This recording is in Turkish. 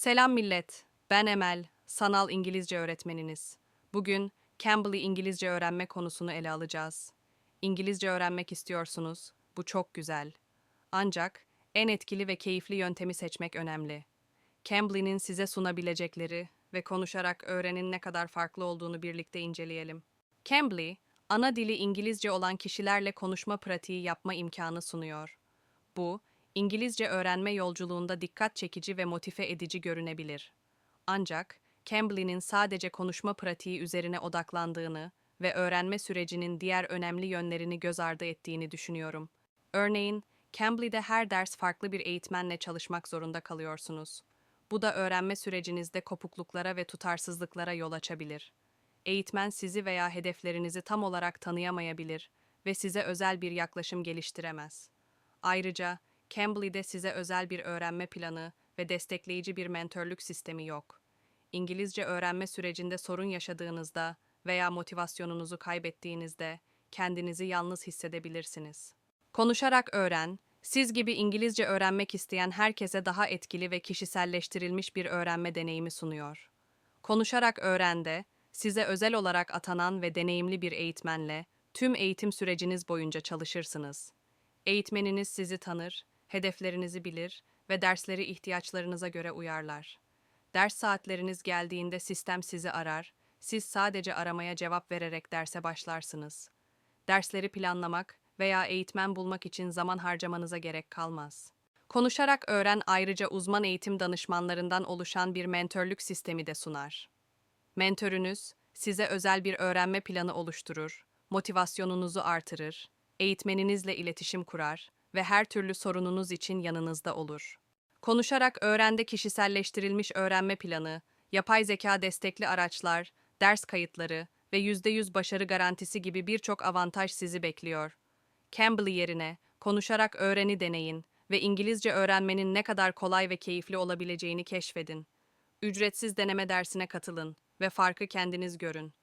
Selam millet. Ben Emel, sanal İngilizce öğretmeniniz. Bugün Cambly İngilizce öğrenme konusunu ele alacağız. İngilizce öğrenmek istiyorsunuz. Bu çok güzel. Ancak en etkili ve keyifli yöntemi seçmek önemli. Cambly'nin size sunabilecekleri ve konuşarak öğrenin ne kadar farklı olduğunu birlikte inceleyelim. Cambly, ana dili İngilizce olan kişilerle konuşma pratiği yapma imkanı sunuyor. Bu, İngilizce öğrenme yolculuğunda dikkat çekici ve motive edici görünebilir. Ancak Cambly'nin sadece konuşma pratiği üzerine odaklandığını ve öğrenme sürecinin diğer önemli yönlerini göz ardı ettiğini düşünüyorum. Örneğin, Cambly'de her ders farklı bir eğitmenle çalışmak zorunda kalıyorsunuz. Bu da öğrenme sürecinizde kopukluklara ve tutarsızlıklara yol açabilir. Eğitmen sizi veya hedeflerinizi tam olarak tanıyamayabilir ve size özel bir yaklaşım geliştiremez. Ayrıca Cambly'de size özel bir öğrenme planı ve destekleyici bir mentörlük sistemi yok. İngilizce öğrenme sürecinde sorun yaşadığınızda veya motivasyonunuzu kaybettiğinizde kendinizi yalnız hissedebilirsiniz. Konuşarak öğren, siz gibi İngilizce öğrenmek isteyen herkese daha etkili ve kişiselleştirilmiş bir öğrenme deneyimi sunuyor. Konuşarak öğrende, size özel olarak atanan ve deneyimli bir eğitmenle tüm eğitim süreciniz boyunca çalışırsınız. Eğitmeniniz sizi tanır, hedeflerinizi bilir ve dersleri ihtiyaçlarınıza göre uyarlar. Ders saatleriniz geldiğinde sistem sizi arar, siz sadece aramaya cevap vererek derse başlarsınız. Dersleri planlamak veya eğitmen bulmak için zaman harcamanıza gerek kalmaz. Konuşarak öğren ayrıca uzman eğitim danışmanlarından oluşan bir mentörlük sistemi de sunar. Mentörünüz size özel bir öğrenme planı oluşturur, motivasyonunuzu artırır, eğitmeninizle iletişim kurar ve her türlü sorununuz için yanınızda olur. Konuşarak öğrende kişiselleştirilmiş öğrenme planı, yapay zeka destekli araçlar, ders kayıtları ve %100 başarı garantisi gibi birçok avantaj sizi bekliyor. Cambly yerine konuşarak öğreni deneyin ve İngilizce öğrenmenin ne kadar kolay ve keyifli olabileceğini keşfedin. Ücretsiz deneme dersine katılın ve farkı kendiniz görün.